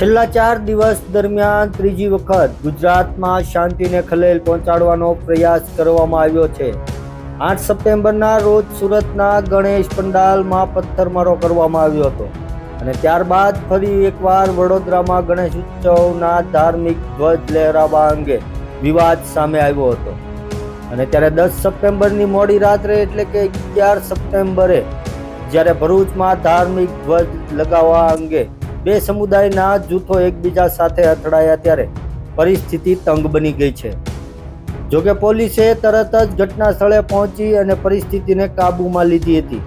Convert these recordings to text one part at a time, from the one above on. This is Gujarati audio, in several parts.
છેલ્લા ચાર દિવસ દરમિયાન ત્રીજી વખત ગુજરાતમાં શાંતિને ખલેલ પહોંચાડવાનો પ્રયાસ કરવામાં આવ્યો છે. આઠ સપ્ટેમ્બરના રોજ સુરતના ગણેશ પંડાલમાં પથ્થરમારો કરવામાં આવ્યો હતો અને ત્યારબાદ ફરી એકવાર વડોદરામાં ગણેશ ઉત્સવના ધાર્મિક ધ્વજ લહેરાવવા અંગે વિવાદ સામે આવ્યો હતો. અને ત્યારે દસ સપ્ટેમ્બરની મોડી રાત્રે એટલે કે અગિયાર સપ્ટેમ્બરે જ્યારે ભરૂચમાં ધાર્મિક ધ્વજ લગાવવા અંગે બે સમુદાયના જૂથો એકબીજા સાથે અથડાયા ત્યારે પરિસ્થિતિ તંગ બની ગઈ છે. જોકે પોલીસે તરત જ ઘટના સ્થળે પહોંચી અને પરિસ્થિતિને કાબૂમાં લીધી હતી.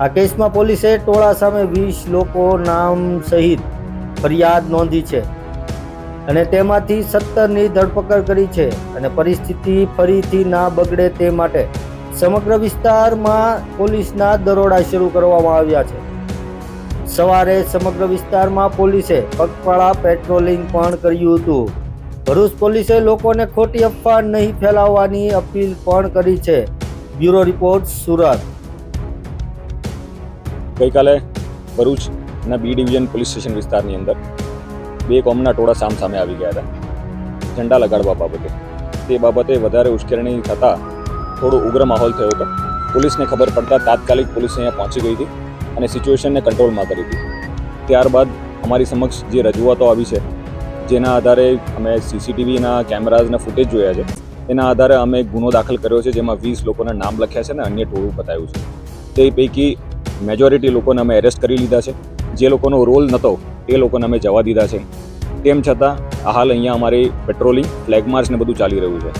આ કેસમાં પોલીસે ટોળા સામે વીસ લોકો નામ સહિત ફરિયાદ નોંધી છે અને તેમાંથી સત્તરની ધરપકડ કરી છે અને પરિસ્થિતિ ફરીથી ના બગડે તે માટે સમગ્ર વિસ્તારમાં પોલીસના દરોડા શરૂ કરવામાં આવ્યા છે. સવારે સમગ્ર વિસ્તારમાં પોલીસે પગપાળા પેટ્રોલિંગ પણ કર્યું હતું. ભરૂચ પોલીસે લોકોને ખોટી અફવા નહીં ફેલાવવાની અપીલ પણ કરી છે. Bureau report, Surat. ગઈકાલે ભરૂચના બી ડિવિઝન પોલીસ સ્ટેશન વિસ્તારની અંદર બે કોમના ટોળા સામ સામે આવી ગયા હતા. ઝંડા લગાડવા બાબતે. તે બાબતે વધારે ઉશ્કેરણી થતાં થોડો ઉગ્ર માહોલ થયો હતો. પોલીસને ખબર પડતા તાત્કાલિક પોલીસ અહીંયા પહોંચી ગઈ હતી. અને સિચ્યુએશનને કંટ્રોલમાં કરી હતી. ત્યારબાદ અમારી સમક્ષ જે રજૂઆતો આવી છે, જેના આધારે અમે સીસીટીવીના કેમેરાઝના ફૂટેજ જોયા છે. એના આધારે અમે ગુનો દાખલ કર્યો છે, જેમાં વીસ લોકોના નામ લખ્યા છે અને અન્ય ટોળું બતાવ્યું છે. તે પૈકી મેજોરિટી લોકોને અમે એરેસ્ટ કરી લીધા છે. જે લોકોનો રોલ નહોતો એ લોકોને અમે જવા દીધા છે. તેમ છતાં હાલ અહીંયા અમારી પેટ્રોલિંગ ફ્લેગ માર્ચ ને બધું ચાલી રહ્યું છે.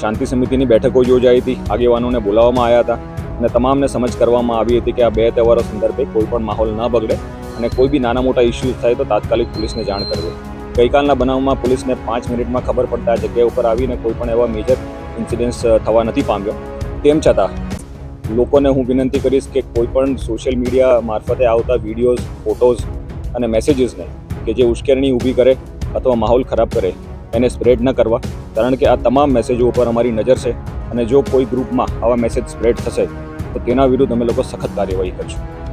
શાંતિ સમિતિની બેઠકો યોજાઈ હતી, આગેવાનોને બોલાવવામાં આવ્યા હતા. અને તમામને સમજ કરવામાં આવી હતી કે આ બે તહેવારો સંદર્ભે કોઈ પણ માહોલ ન બગડે અને કોઈ બી નાના મોટા ઇસ્યુઝ થાય તો તાત્કાલિક પોલીસને જાણ કરવી. ગઈકાલના બનાવમાં પોલીસને પાંચ મિનિટમાં ખબર પડતા જગ્યા ઉપર આવીને કોઈ પણ એવા મેજર ઇન્સિડન્ટ્સ થવા નથી પામ્યો. તેમ છતાં, લોકોને હું વિનંતી કરીશ કે કોઈ પણ સોશિયલ મીડિયા મારફતે આવતા વિડીયોઝ ફોટોઝ અને મેસેજીસને કે જે ઉશ્કેરણી ઊભી કરે અથવા માહોલ ખરાબ કરે, એને સ્પ્રેડ ન કરવા, કારણ કે આ તમામ મેસેજો ઉપર અમારી નજર છે અને જો કોઈ ગ્રુપમાં આવા મેસેજ સ્પ્રેડ થશે તો તેના વિરુદ્ધ અમે લોકો સખત કાર્યવાહી કરીશું.